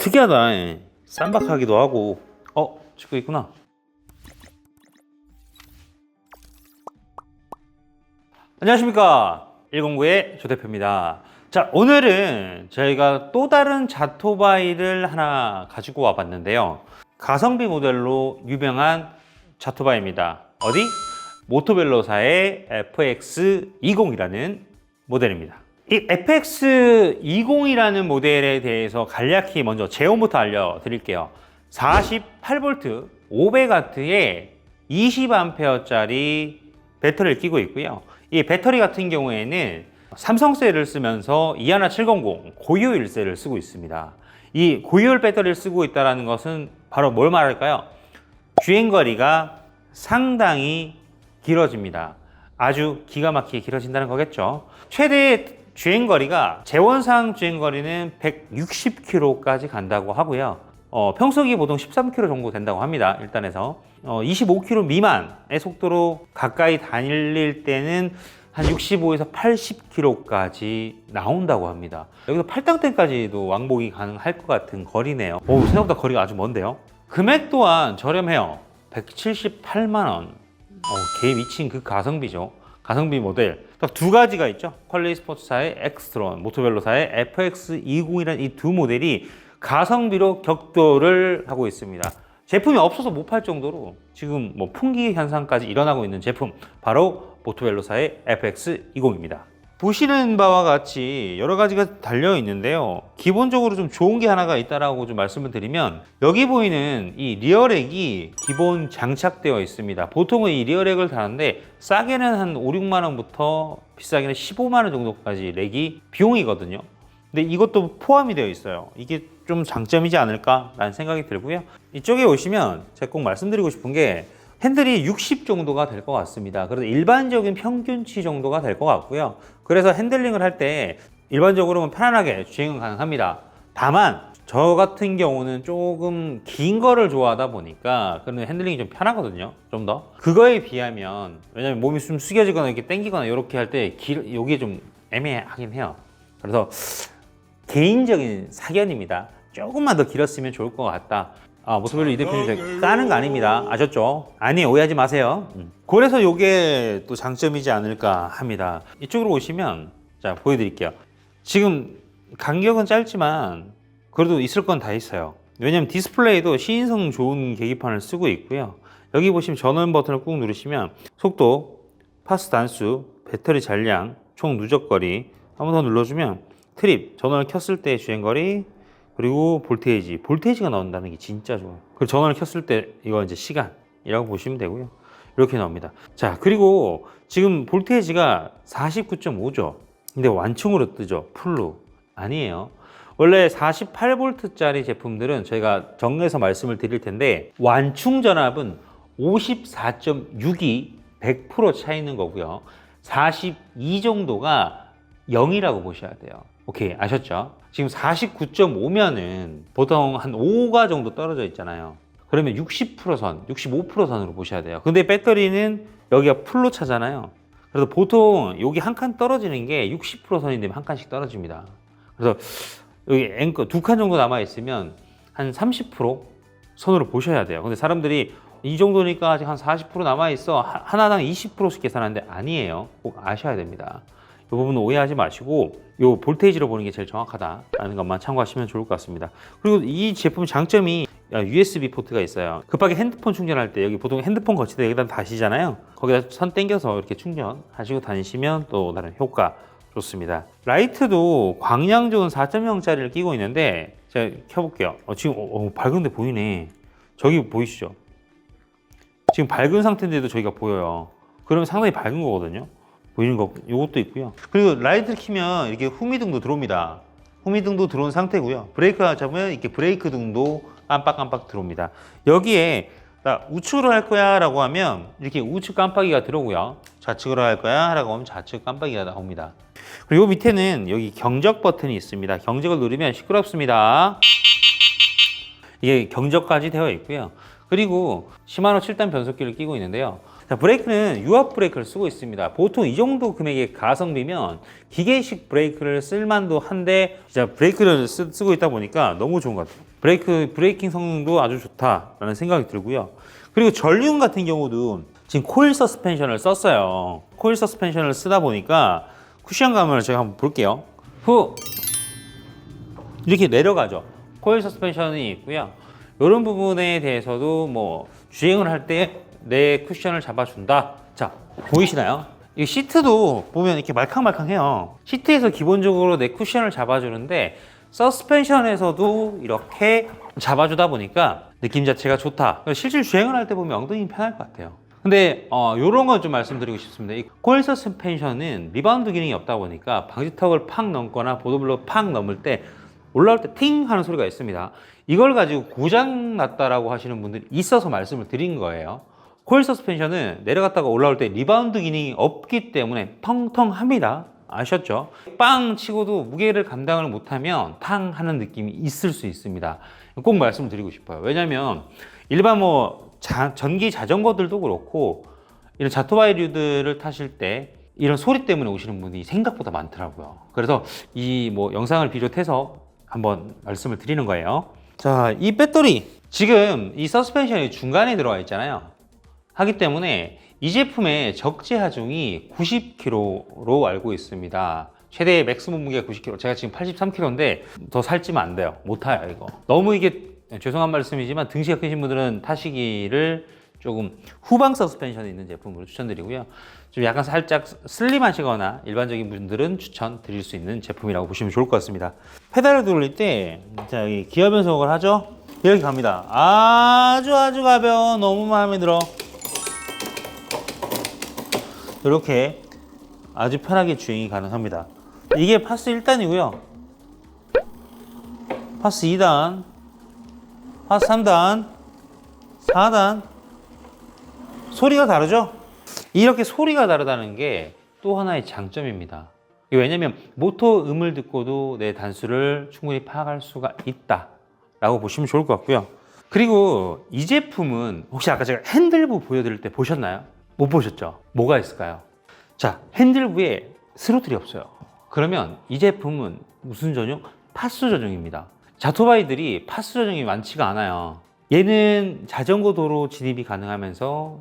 특이하다. 예. 쌈박하기도 하고. 어, 찍고 있구나. 안녕하십니까. 109의 조 대표입니다. 자, 오늘은 저희가 또 다른 자토바이를 하나 가지고 와 봤는데요. 가성비 모델로 유명한 자토바이입니다. 어디? 모토벨로사의 FX20이라는 모델입니다. 이 FX20이라는 모델에 대해서 간략히 먼저 제형부터 알려드릴게요. 48V 500W의 20A짜리 배터리를 끼고 있고요. 이 배터리 같은 경우에는 삼성셀을 쓰면서 이하나 700 고효율셀을 쓰고 있습니다. 이 고효율 배터리를 쓰고 있다는 것은 바로 뭘 말할까요? 주행거리가 상당히 길어집니다. 아주 기가 막히게 길어진다는 거겠죠. 최대 주행거리가 재원상 주행거리는 160km까지 간다고 하고요. 어, 평속이 보통 13km 정도 된다고 합니다. 일단에서 어, 25km 미만의 속도로 가까이 달릴 때는 한 65에서 80km까지 나온다고 합니다. 여기서 팔당댐까지도 왕복이 가능할 것 같은 거리네요. 오, 생각보다 거리가 아주 먼데요. 금액 또한 저렴해요. 178만 원. 어, 개 미친 그 가성비죠. 가성비 모델. 딱두 가지가 있죠. 퀄리 스포츠사의 엑스트론, 모토벨로사의 FX20이라는 이 두 모델이 가성비로 격돌을 하고 있습니다. 제품이 없어서 못 팔 정도로 지금 뭐 풍기 현상까지 일어나고 있는 제품 바로 모토벨로사의 FX20입니다. 보시는 바와 같이 여러 가지가 달려 있는데요. 기본적으로 좀 좋은 게 하나가 있다라고 좀 말씀을 드리면 여기 보이는 이 리어렉이 기본 장착되어 있습니다. 보통은 이 리어렉을 다는데 싸게는 한 5, 6만 원부터 비싸게는 15만 원 정도까지 렉이 비용이거든요. 근데 이것도 포함이 되어 있어요. 이게 좀 장점이지 않을까라는 생각이 들고요. 이쪽에 오시면 제가 꼭 말씀드리고 싶은 게 핸들이 60 정도가 될 것 같습니다. 그래서 일반적인 평균치 정도가 될 것 같고요. 그래서 핸들링을 할 때 일반적으로는 편안하게 주행은 가능합니다. 다만 저 같은 경우는 조금 긴 거를 좋아하다 보니까 그런 핸들링이 좀 편하거든요. 좀 더. 그거에 비하면 왜냐면 몸이 좀 숙여지거나 이렇게 당기거나 이렇게 할 때 여기에 좀 애매하긴 해요. 그래서 개인적인 사견입니다. 조금만 더 길었으면 좋을 것 같다. 아, 모토벨로 이 대표님 까는 거 아닙니다. 아셨죠? 아니, 오해하지 마세요. 음. 그래서 이게 또 장점이지 않을까 합니다. 이쪽으로 오시면, 자, 보여드릴게요. 지금 간격은 짧지만, 그래도 있을 건 다 있어요. 왜냐면 디스플레이도 시인성 좋은 계기판을 쓰고 있고요. 여기 보시면 전원 버튼을 꾹 누르시면, 속도, 파스 단수, 배터리 잔량, 총 누적거리, 한 번 더 눌러주면, 트립, 전원을 켰을 때 주행거리, 그리고 볼테이지, 볼테이지가 나온다는 게 진짜 좋아요. 그리고 전원을 켰을 때 이거 이제 시간이라고 보시면 되고요. 이렇게 나옵니다. 자, 그리고 지금 볼테이지가 49.5죠. 근데 완충으로 뜨죠. 풀로. 아니에요. 원래 48V짜리 제품들은 저희가 정리해서 말씀을 드릴 텐데 완충 전압은 54.6이 100% 차이는 거고요. 42 정도가 0이라고 보셔야 돼요. 오케이, 아셨죠? 지금 49.5면은 보통 한 5가 정도 떨어져 있잖아요. 그러면 60%선, 65%선으로 보셔야 돼요. 근데 배터리는 여기가 풀로 차잖아요. 그래서 보통 여기 한 칸 떨어지는 게 60%선이 되면 한 칸씩 떨어집니다. 그래서 여기 앵커 두 칸 정도 남아 있으면 한 30% 선으로 보셔야 돼요. 근데 사람들이 이 정도니까 아직 한 40% 남아 있어. 하나당 20%씩 계산하는데 아니에요. 꼭 아셔야 됩니다. 이 부분은 오해하지 마시고 이 볼테이지로 보는 게 제일 정확하다라는 것만 참고하시면 좋을 것 같습니다. 그리고 이 제품 장점이 USB 포트가 있어요. 급하게 핸드폰 충전할 때 여기 보통 핸드폰 거치대 여기다 다시잖아요. 거기다 선 땡겨서 이렇게 충전하시고 다니시면 또 다른 효과 좋습니다. 라이트도 광량 좋은 4.0짜리를 끼고 있는데 제가 켜볼게요. 어, 지금 어, 어, 밝은데 보이네. 저기 보이시죠? 지금 밝은 상태인데도 저희가 보여요. 그러면 상당히 밝은 거거든요. 보이는 거 이것도 있고요. 그리고 라이트를 키면 이렇게 후미등도 들어옵니다. 후미등도 들어온 상태고요. 브레이크 잡으면 이렇게 브레이크 등도 깜빡깜빡 들어옵니다. 여기에 나 우측으로 할 거야 라고 하면 이렇게 우측 깜빡이가 들어오고요. 좌측으로 할 거야 라고 하면 좌측 깜빡이가 나옵니다. 그리고 밑에는 여기 경적 버튼이 있습니다. 경적을 누르면 시끄럽습니다. 이게 경적까지 되어 있고요. 그리고 시마노 7단 변속기를 끼고 있는데요. 자, 브레이크는 유압 브레이크를 쓰고 있습니다. 보통 이 정도 금액의 가성비면 기계식 브레이크를 쓸만도 한데 진짜 브레이크를 쓰, 쓰고 있다 보니까 너무 좋은 것 같아요. 브레이크 브레이킹 성능도 아주 좋다라는 생각이 들고요. 그리고 전륜 같은 경우도 지금 코일 서스펜션을 썼어요. 코일 서스펜션을 쓰다 보니까 쿠션감을 제가 한번 볼게요. 후 이렇게 내려가죠. 코일 서스펜션이 있고요. 이런 부분에 대해서도 뭐 주행을 할때 내 쿠션을 잡아준다. 자 보이시나요? 이 시트도 보면 이렇게 말캉말캉해요. 시트에서 기본적으로 내 쿠션을 잡아주는데 서스펜션에서도 이렇게 잡아주다 보니까 느낌 자체가 좋다. 실제 주행을 할 때 보면 엉덩이 편할 것 같아요. 근데 어, 이런 건좀 말씀드리고 싶습니다. 이 코일 서스펜션은 리바운드 기능이 없다 보니까 방지턱을 팍 넘거나 보도블록 팍 넘을 때 올라올 때 팅 하는 소리가 있습니다. 이걸 가지고 고장 났다라고 하시는 분들이 있어서 말씀을 드린 거예요. 코일 서스펜션은 내려갔다가 올라올 때 리바운드 기능이 없기 때문에 텅텅합니다. 아셨죠? 빵 치고도 무게를 감당을 못하면 탕 하는 느낌이 있을 수 있습니다. 꼭 말씀을 드리고 싶어요. 왜냐면 일반 뭐 자- 전기 자전거들도 그렇고 이런 자토바이류들을 타실 때 이런 소리 때문에 오시는 분이 생각보다 많더라고요. 그래서 이 뭐 영상을 비롯해서 한번 말씀을 드리는 거예요. 자, 이 배터리 지금 이 서스펜션이 중간에 들어와 있잖아요. 하기 때문에 이 제품의 적재 하중이 90kg로 알고 있습니다. 최대 맥스 몸무게가 90kg. 제가 지금 83kg인데 더 살찌면 안 돼요. 못 타요, 이거. 너무 이게 죄송한 말씀이지만 등치가 크신 분들은 타시기를 조금 후방 서스펜션이 있는 제품으로 추천드리고요. 좀 약간 살짝 슬림하시거나 일반적인 분들은 추천드릴 수 있는 제품이라고 보시면 좋을 것 같습니다. 페달을 돌릴 때, 기어 변속을 하죠? 이렇게 갑니다. 아주 아주 가벼워. 너무 마음에 들어. 이렇게 아주 편하게 주행이 가능합니다. 이게 파스 1단이고요. 파스 2단, 파스 3단, 4단. 소리가 다르죠? 이렇게 소리가 다르다는 게 또 하나의 장점입니다. 왜냐면 모터 음을 듣고도 내 단수를 충분히 파악할 수가 있다 라고 보시면 좋을 것 같고요. 그리고 이 제품은 혹시 아까 제가 핸들부 보여드릴 때 보셨나요? 못 보셨죠? 뭐가 있을까요? 자, 핸들부에 스로틀이 없어요. 그러면 이 제품은 무슨 전용? 파수 전용입니다. 자토바이들이 파수 전용이 많지가 않아요. 얘는 자전거 도로 진입이 가능하면서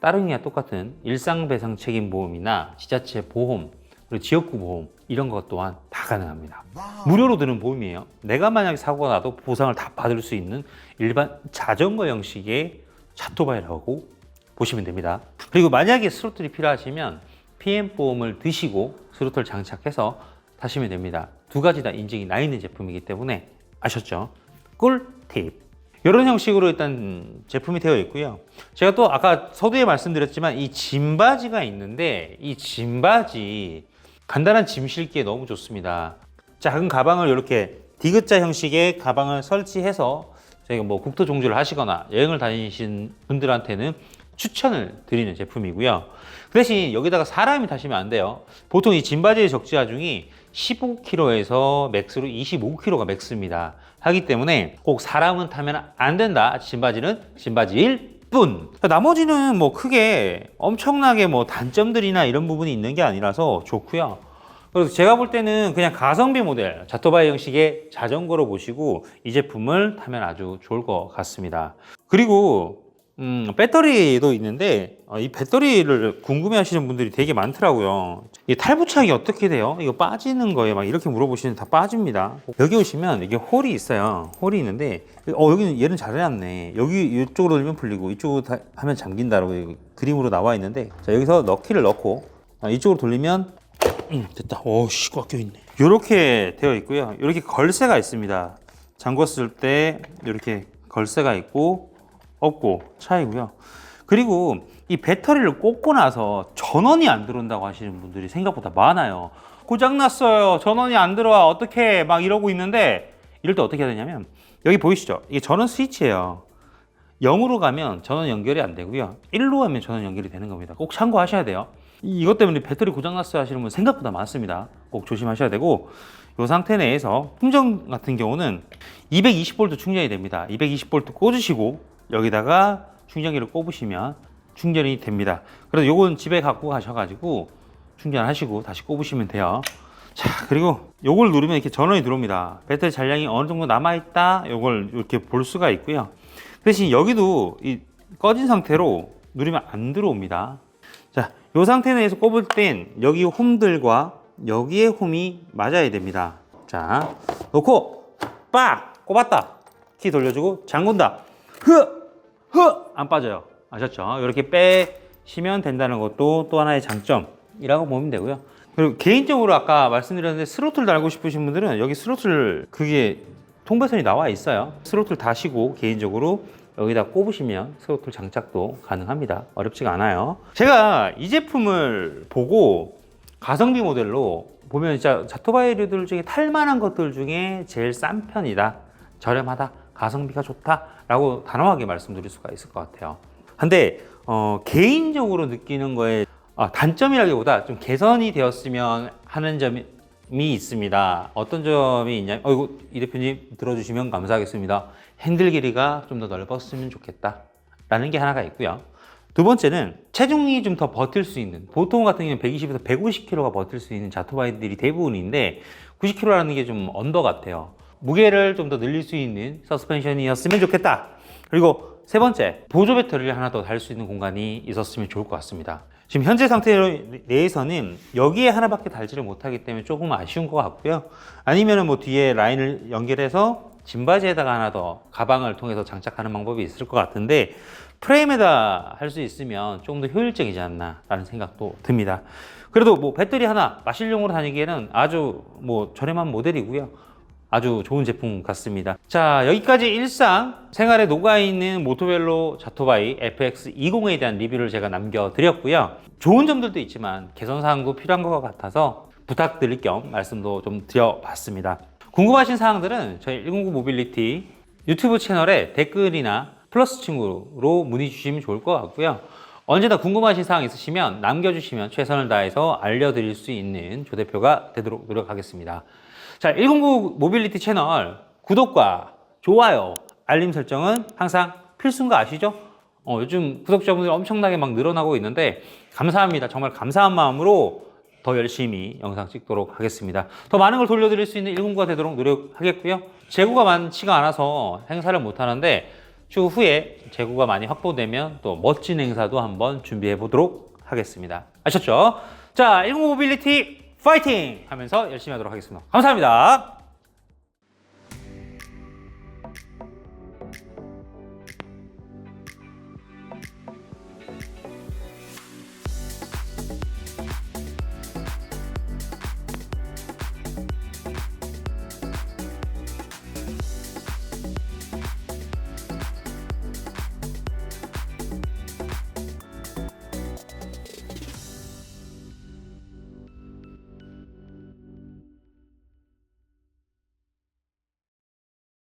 다른 이와 똑같은 일상배상 책임 보험이나 지자체 보험, 그리고 지역구 보험 이런 것 또한 다 가능합니다. 무료로 드는 보험이에요. 내가 만약에 사고가 나도 보상을 다 받을 수 있는 일반 자전거 형식의 자토바이라고 보시면 됩니다. 그리고 만약에 스로틀이 필요하시면 PM 보험을 드시고 스로틀 장착해서 타시면 됩니다. 두 가지 다 인증이 나 있는 제품이기 때문에 아셨죠? 꿀팁. 이런 형식으로 일단 제품이 되어 있고요. 제가 또 아까 서두에 말씀드렸지만 이 짐바지가 있는데 이 짐바지 간단한 짐 실기에 너무 좋습니다. 작은 가방을 이렇게 디귿자 형식의 가방을 설치해서 저희가 뭐 국토 종주를 하시거나 여행을 다니신 분들한테는 추천을 드리는 제품이고요. 그 대신 여기다가 사람이 타시면 안 돼요. 보통 이 짐바지의 적재 하중이 15kg에서 맥스로 25kg가 맥스입니다. 하기 때문에 꼭 사람은 타면 안 된다. 짐바지는 짐바지일 뿐. 나머지는 뭐 크게 엄청나게 뭐 단점들이나 이런 부분이 있는 게 아니라서 좋고요. 그래서 제가 볼 때는 그냥 가성비 모델, 자토바이 형식의 자전거로 보시고 이 제품을 타면 아주 좋을 것 같습니다. 그리고 음, 배터리도 있는데 어, 이 배터리를 궁금해하시는 분들이 되게 많더라고요. 이 탈부착이 어떻게 돼요? 이거 빠지는 거예요? 막 이렇게 물어보시면 다 빠집니다. 여기 오시면 이게 홀이 있어요. 홀이 있는데 어 여기는 얘는 잘 해놨네. 여기 이쪽으로 돌면 풀리고 이쪽으로 다- 하면 잠긴다라고 그림으로 나와 있는데 자 여기서 넣기를 넣고 아, 이쪽으로 돌리면 음, 됐다. 오씨 꽉 껴있네. 이렇게 되어 있고요. 이렇게 걸쇠가 있습니다. 잠궜을 때 이렇게 걸쇠가 있고 없고 차이고요. 그리고 이 배터리를 꽂고 나서 전원이 안 들어온다고 하시는 분들이 생각보다 많아요. 고장 났어요. 전원이 안 들어와. 어떻게 막 이러고 있는데 이럴 때 어떻게 해야 되냐면 여기 보이시죠? 이게 전원 스위치예요. 0으로 가면 전원 연결이 안 되고요. 1로 가면 전원 연결이 되는 겁니다. 꼭 참고하셔야 돼요. 이- 이것 때문에 배터리 고장 났어요 하시는 분 생각보다 많습니다. 꼭 조심하셔야 되고 이 상태 내에서 충전 같은 경우는 220V 충전이 됩니다. 220V 꽂으시고 여기다가 충전기를 꼽으시면 충전이 됩니다. 그래서 요건 집에 갖고 가셔가지고 충전하시고 다시 꼽으시면 돼요. 자, 그리고 요걸 누르면 이렇게 전원이 들어옵니다. 배터리 잔량이 어느 정도 남아있다. 요걸 이렇게 볼 수가 있고요. 대신 여기도 이 꺼진 상태로 누르면 안 들어옵니다. 자, 요 상태 내에서 꼽을 땐 여기 홈들과 여기에 홈이 맞아야 됩니다. 자, 놓고 빡 꼽았다. 키 돌려주고 잠근다. 흐! 흐! 안 빠져요. 아셨죠? 이렇게 빼시면 된다는 것도 또 하나의 장점이라고 보면 되고요. 그리고 개인적으로 아까 말씀드렸는데 스로틀 달고 싶으신 분들은 여기 스로틀 그게 통배선이 나와 있어요. 스로틀 다시고 개인적으로 여기다 꼽으시면 스로틀 장착도 가능합니다. 어렵지가 않아요. 제가 이 제품을 보고 가성비 모델로 보면 진짜 자토바이류들 중에 탈만한 것들 중에 제일 싼 편이다. 저렴하다. 가성비가 좋다라고 단호하게 말씀드릴 수가 있을 것 같아요. 근데 어, 개인적으로 느끼는 거에 아, 단점이라기보다 좀 개선이 되었으면 하는 점이 있습니다. 어떤 점이 있냐? 어이구 이 대표님 들어주시면 감사하겠습니다. 핸들 길이가 좀 더 넓었으면 좋겠다 라는 게 하나가 있고요. 두 번째는 체중이 좀 더 버틸 수 있는 보통 같은 경우는 120에서 150kg가 버틸 수 있는 자토바이들이 대부분인데 90kg라는 게 좀 언더 같아요. 무게를 좀 더 늘릴 수 있는 서스펜션이었으면 좋겠다. 그리고 세 번째 보조 배터리를 하나 더 달 수 있는 공간이 있었으면 좋을 것 같습니다. 지금 현재 상태 내에서는 여기에 하나밖에 달지를 못하기 때문에 조금 아쉬운 것 같고요. 아니면은 뭐 뒤에 라인을 연결해서 짐바지에다가 하나 더 가방을 통해서 장착하는 방법이 있을 것 같은데 프레임에다 할 수 있으면 조금 더 효율적이지 않나라는 생각도 듭니다. 그래도 뭐 배터리 하나 마실용으로 다니기에는 아주 뭐 저렴한 모델이고요. 아주 좋은 제품 같습니다. 자, 여기까지 일상 생활에 녹아있는 모토벨로 자토바이 FX20에 대한 리뷰를 제가 남겨드렸고요. 좋은 점들도 있지만 개선사항도 필요한 것 같아서 부탁드릴 겸 말씀도 좀 드려봤습니다. 궁금하신 사항들은 저희 109 모빌리티 유튜브 채널에 댓글이나 플러스 친구로 문의 주시면 좋을 것 같고요. 언제나 궁금하신 사항 있으시면 남겨주시면 최선을 다해서 알려드릴 수 있는 조 대표가 되도록 노력하겠습니다. 자, 109 모빌리티 채널 구독과 좋아요, 알림 설정은 항상 필수인 거 아시죠? 어, 요즘 구독자분들이 엄청나게 막 늘어나고 있는데 감사합니다. 정말 감사한 마음으로 더 열심히 영상 찍도록 하겠습니다. 더 많은 걸 돌려드릴 수 있는 109가 되도록 노력하겠고요. 재고가 많지가 않아서 행사를 못 하는데 추후 후에 재고가 많이 확보되면 또 멋진 행사도 한번 준비해 보도록 하겠습니다. 아셨죠? 자, 109 모빌리티 파이팅! 하면서 열심히 하도록 하겠습니다. 감사합니다.